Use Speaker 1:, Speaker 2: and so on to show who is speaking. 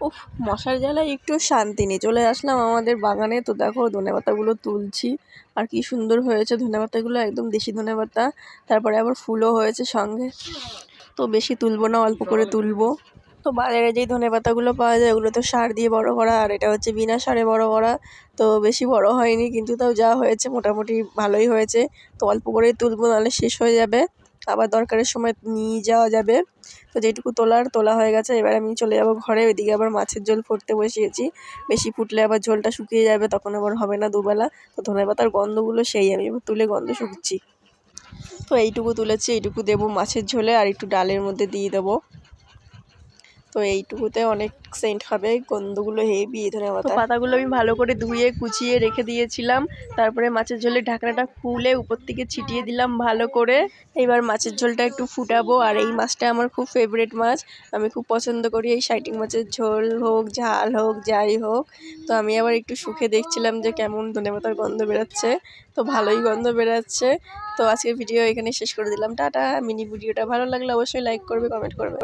Speaker 1: উফ, মশার জ্বালায় একটু শান্তি নেই। চলে আসলাম আমাদের বাগানে। তো দেখো, ধনে পাতাগুলো তুলছি। আর কি সুন্দর হয়েছে। ধনে পাতাগুলো একদম দেশি ধনে পাতা। তারপরে আবার ফুলও হয়েছে সঙ্গে। তো বেশি তুলবো না, অল্প করে তুলবো। তো বাজারে যেই ধনে পাতাগুলো পাওয়া যায়, ওগুলো তো সার দিয়ে বড় করা। আর এটা হচ্ছে বিনা সারে বড় করা। তো বেশি বড় হয়নি, কিন্তু তাও যা হয়েছে মোটামুটি ভালোই হয়েছে। তো অল্প করেই তুলবো, নাহলে শেষ হয়ে যাবে। আবার দরকারের সময় নিয়ে যাওয়া যাবে। তো যেটুকু তোলার, তোলা হয়ে গেছে। এবার আমি চলে যাব ঘরে। ওইদিকে আবার মাছের ঝোল ফুটতে বসিয়েছি। বেশি ফুটলে আবার ঝোলটা শুকিয়ে যাবে, তখন আবার হবে না দুবেলা। তো ধনে পাতার গন্ধগুলো সেই, আমি তুলে গন্ধ শুকছি। তো এইটুকু তুলেছি, এইটুকু দেবো মাছের ঝোলে আর একটু ডালের মধ্যে দিয়ে দেবো। তো এইটুকুতে অনেক সেন্ট হবে গন্ধগুলো হেভি ধনে পাতা। পাতাগুলো আমি ভালো করে ধুয়ে কুচিয়ে রেখে দিয়েছিলাম। তারপরে মাছের ঝোলের ঢাকনাটা খুলে উপর থেকে ছিটিয়ে দিলাম ভালো করে। এবার মাছের ঝোলটা একটু ফুটাবো। আর এই মাছটা আমার খুব ফেভারিট মাছ। আমি খুব পছন্দ করি এই সাইটিং মাছের ঝোল হোক ঝাল হোক যাই হোক। তো আমি আবার একটু সুখে দেখছিলাম যে কেমন ধনে পাতার গন্ধ বেরোচ্ছে। তো ভালোই গন্ধ বেরোচ্ছে। তো আজকের ভিডিও এখানে শেষ করে দিলাম। টাটা। মিনি ভিডিওটা ভালো লাগলে অবশ্যই লাইক করবে কমেন্ট করবে।